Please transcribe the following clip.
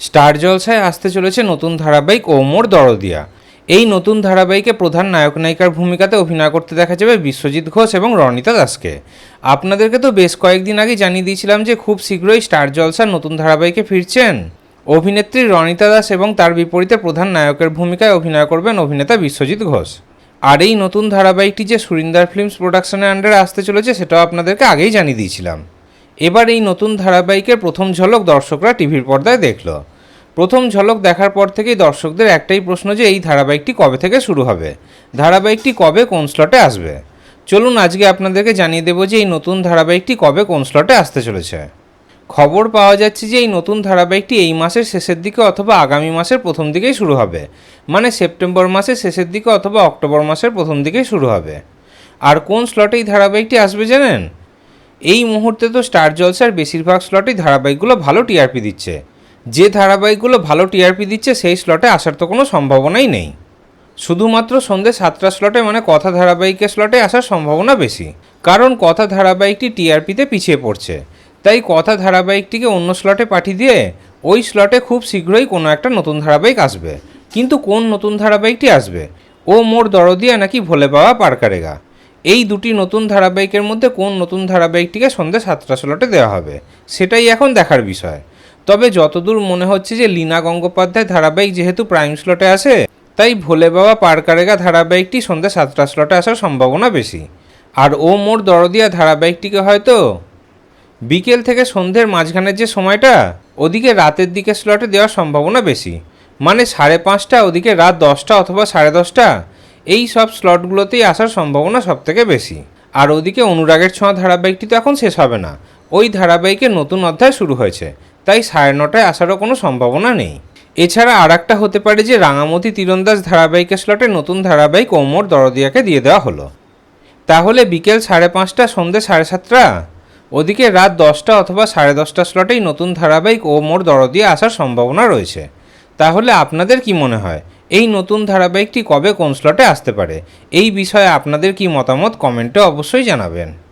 Star জলসায় আসতে চলেছে নতুন ধারাবাহিক ওমর দরদিয়া। এই নতুন ধারাবাহিকে প্রধান নায়ক নায়িকার ভূমিকাতে অভিনয় করতে দেখা যাবে বিশ্বজিৎ ঘোষ এবং রনিতা দাসকে। আপনাদেরকে তো বেশ কয়েকদিন আগে জানিয়ে দিয়েছিলাম যে খুব শীঘ্রই স্টার জলসার নতুন ধারাবাহিকে ফিরছেন। অভিনেত্রী রনিতা দাস এবং তার বিপরীতে প্রধান নায়কের ভূমিকায় অভিনয় করবেন অভিনেতা বিশ্বজিৎ ঘোষ। আর এই নতুন ধারাবাহিকটি যে সুরিন্দার ফিল্মস প্রোডাকশনের আন্ডারে আসতে চলেছে, সেটাও আপনাদেরকে আগেই জানিয়ে দিয়েছিলাম। এবার এই নতুন ধারাবাহিকের প্রথম ঝলক দর্শকরা টিভির পর্দায় দেখল। প্রথম ঝলক দেখার পর থেকেই দর্শকদের একটাই প্রশ্ন যে এই ধারাবাহিকটি কবে থেকে শুরু হবে? ধারাবাহিকটি কবে কোন স্লটে আসবে? চলুন আজকে আপনাদেরকে জানিয়ে দেবো যে এই নতুন ধারাবাহিকটি কবে কোন স্লটে আসতে চলেছে। খবর পাওয়া যাচ্ছে যে এই নতুন ধারাবাহিকটি এই মাসের শেষের দিকে অথবা আগামী মাসের প্রথম দিকেই শুরু হবে। মানে সেপ্টেম্বর মাসের শেষের দিকে অথবা অক্টোবর মাসের প্রথম দিকেই শুরু হবে। আর কোন স্লটে এই ধারাবাহিকটি আসবে জানেন? এই মুহূর্তে তো স্টার জলসার বেশিরভাগ স্লটেই ধারাবাহিকগুলো ভালো টিআরপি দিচ্ছে। যে ধারাবাহিকগুলো ভালো টিআরপি দিচ্ছে, সেই স্লটে আসার তো কোনো সম্ভাবনাই নেই। শুধুমাত্র সন্ধ্যে সাতটা স্লটে মানে কথা ধারাবাহিকের স্লটে আসার সম্ভাবনা বেশি। কারণ কথা ধারাবাহিকটি টিআরপিতে পিছিয়ে পড়ছে। তাই কথা ধারাবাহিকটিকে অন্য স্লটে পাঠিয়ে দিয়ে ওই স্লটে খুব শীঘ্রই কোনো একটা নতুন ধারাবাহিক আসবে। কিন্তু কোন নতুন ধারাবাহিকটি আসবে? ও মোর দরদিয়া নাকি ভোলে পাওয়া পারকারেগা। এই দুটি নতুন ধারাবাহিকের মধ্যে কোন নতুন ধারাবাহিকটিকে সন্ধ্যে সাতটা স্লটে দেওয়া হবে, সেটাই এখন দেখার বিষয়। তবে যতদূর মনে হচ্ছে যে লীনা গঙ্গোপাধ্যায় ধারাবাহিক যেহেতু প্রাইম স্লটে আসে তাই ভোলে বাবা পারকারেগা ধারাবাহিকটি সন্ধ্যে সাতটা স্লটে আসার সম্ভাবনা বেশি। আর ও মোর দরদিয়া ধারাবাহিকটিকে হয়তো বিকেল থেকে সন্ধ্যের মাঝখানের যে সময়টা, ওদিকে রাতের দিকে স্লটে দেওয়ার সম্ভাবনা বেশি। মানে সাড়ে পাঁচটা, ওদিকে রাত দশটা অথবা সাড়ে দশটা এই সব স্লটগুলোতেই আসার সম্ভাবনা সবথেকে বেশি। আর ওদিকে অনুরাগের ছোঁয়া ধারাবাহিকটি তো এখন শেষ হবে না। ওই ধারাবাহিকে নতুন অধ্যায় শুরু হয়েছে, তাই সাড়ে নটায় আসারও কোনো সম্ভাবনা নেই। এছাড়া আর একটা হতে পারে যে রাঙামতি তীরন্দাজ ধারাবাহিকের স্লটে নতুন ধারাবাহিক ওমর দরদিয়াকে দিয়ে দেওয়া হলো। তাহলে বিকেল সাড়ে পাঁচটা সন্ধ্যে সাড়ে সাতটা? ওদিকে রাত দশটা অথবা সাড়ে দশটা স্লটেই নতুন ধারাবাহিক ও মোর দরদিয়া আসার সম্ভাবনা রয়েছে। তাহলে আপনাদের কি মনে হয় এই নতুন ধারাবাহিকটি কবে কোন স্লটে আসতে পারে? এই বিষয়ে আপনাদের কি মতামত? কমেন্টে অবশ্যই জানাবেন।